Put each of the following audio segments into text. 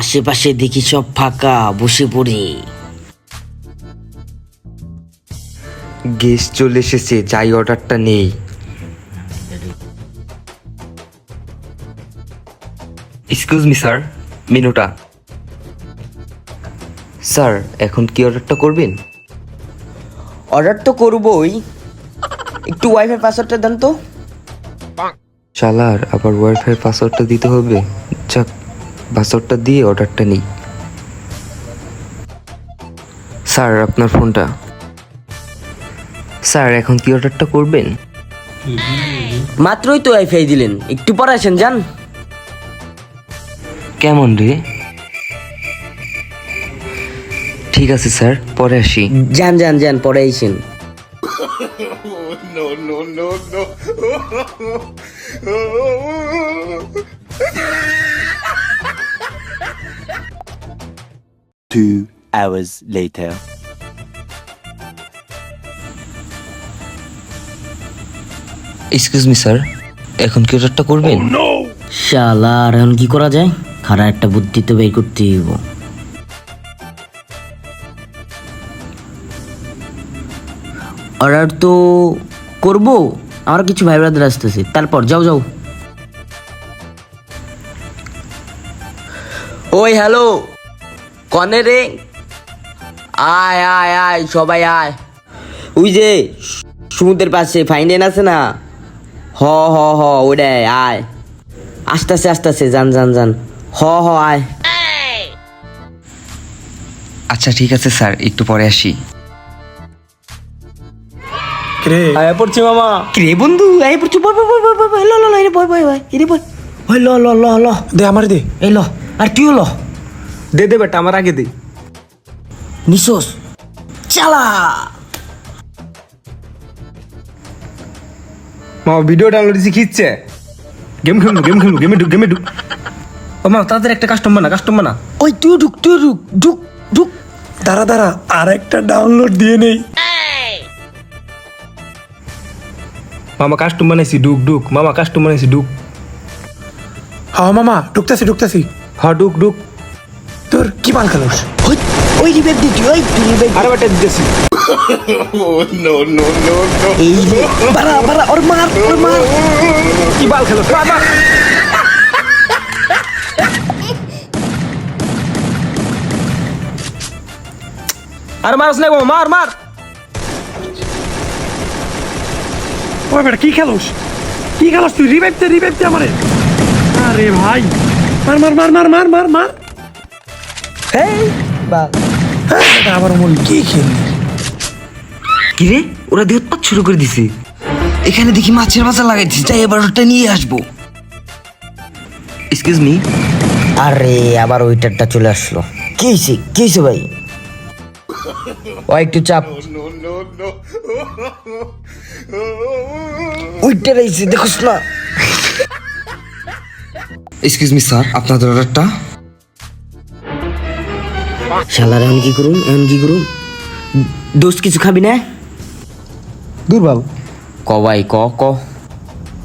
আশেপাশে দেখি সব ফাঁকা বসে পড়ি। গেস্ট চলে এসেছে যাই অর্ডারটা নেই। এক্সকিউজ মি স্যার মেনুটা স্যার এখন কি অর্ডারটা করবেন? অর্ডার তো করবই। একটু ওয়াইফাই পাসওয়ার্ডটা দেন তো। চালার আবার ওয়াইফাই পাসওয়ার্ডটা দিতে হবে। যাক পাসওয়ার্ডটা দিয়ে অর্ডারটা নিই। স্যার আপনার ফোনটা। স্যার এখন কি অর্ডারটা করবেন? মাত্রই তো ওয়াইফাই দিলেন। একটু পরে আসেন যান। কেমন রে? ঠিক আছে স্যার পরে আসি। যান যান যান পরে আইসেন Two hours later. Excuse me sir এখন কি অর্ডারটা করবেন? শালা আর এখন কি করা যায়? খারাপ একটা বুদ্ধি তো বের করতে হইব। অর্ডার তো করব। আমার কিছু ভাই ব্রাদার আসতেছে। তারপর, যাও যাও। ওই হ্যালো কনে রে? আয় আয় আয়, সবাই আয়। ওই যে সমুদ্রের পাশে ফাইন্ডেন আছে না? হ হ হ ওটাই আয়। আস্তে আস্তে আস্তে আস্তে যান যান যান। হ হ, আয়। আচ্ছা ঠিক আছে, স্যার। একটু পরে আসি। রে আয়া পড়ছি মামা। কি রে বন্ধু এই পড়ছি বয় বয় বয় বয় ল ল ল এই বয় বয় বয় এই বয় বয় ল ল ল ল দে আমার দে। এই ল আর তুইও ল। দে দে বেটা আমার আগে দে। নিশোস চালা। মামা ভিডিও ডাউনলোড দিছি খিচ্ছে গেম খেলব গেম খেলব গেমে ঢুক গেমে ঢুক। ও মামা তাদের একটা কাস্টমার না কাস্টমার না ওই তুই ঢুক তুই ঢুক ঢুক ঢুক। দাঁড়া দাঁড়া আর একটা ডাউনলোড দিয়ে নেই। মামা কাস্টম বানাইছি ডুক ডুক। মামা কাস্টম বানাইছি ডুক। হ্যাঁ মামা ঢুকতেছি ঢুকতেছি হ ডুক ডুক। তোর কি পাল খেলোস? ওই ওই দিতি ওই তুই আরে বেটা দিতেছি। এই রে বাড়া বাড়া ওর মার ওর মার। কি বাল খেলো মার আরে মারস না গো, মার মার। ওই বেটা কি খেলোস? কি খেলোস তুই? রিভাইভ দে রিভাইভ দে আমারে। আরে ভাই মার মার মার মার মার মার মার। এই হ্যাঁ বেটা আবার মন কি খেললি কি রে? ওরা দিয়ে উৎপাত শুরু করে দিছে। এখানে দেখি মাছের বাজার লাগাইছি যাই এবার ওটা নিয়ে আসব। এক্সকিউজ মি আরে আবার ওইটারটা চলে আসলো। কি হয়েছে কি হয়েছে ভাই? ও একটু চাপ। ওইটা রয়েছে দেখোস না। এক্সকিউজ মি স্যার আপনাদের অর্ডারটা শালার এখন কি করুন এখন কি করুন দোস্ত কিছু খাবি না? দুর্বল। ক ভাই ক ক।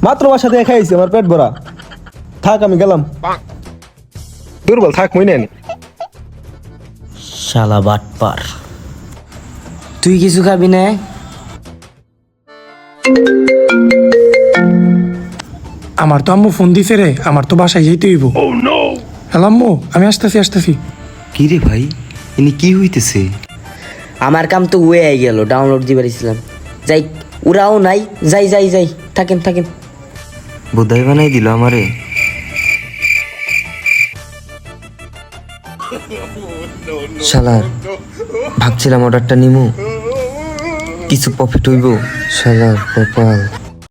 মাত্র বাসা দিয়ে খাইছি আমার পেট ভরা। থাক আমি গেলাম। দুর্বল থাক মই নেন শালা বাটপার। তুই কিছু খাবি না? আমার তো আম্মু ফোন দিছে রে আমার তো বাসায় যেতে হইব। হ্যালো আম্মু আমি আসতেছি আসতেছি। কি রে ভাই? ইনি কি হইতেছে? আমার কাম তো ওয়ে আই গেল ডাউনলোড দিবার ইসলাম। যাই ওরাও নাই যাই যাই যাই থাকেন থাকেন। বোধাই বানাই দিল আমারে। শালার ভাবছিলাম অর্ডারটা নিমু। কিছু প্রফিট হইব? শালার কপাল।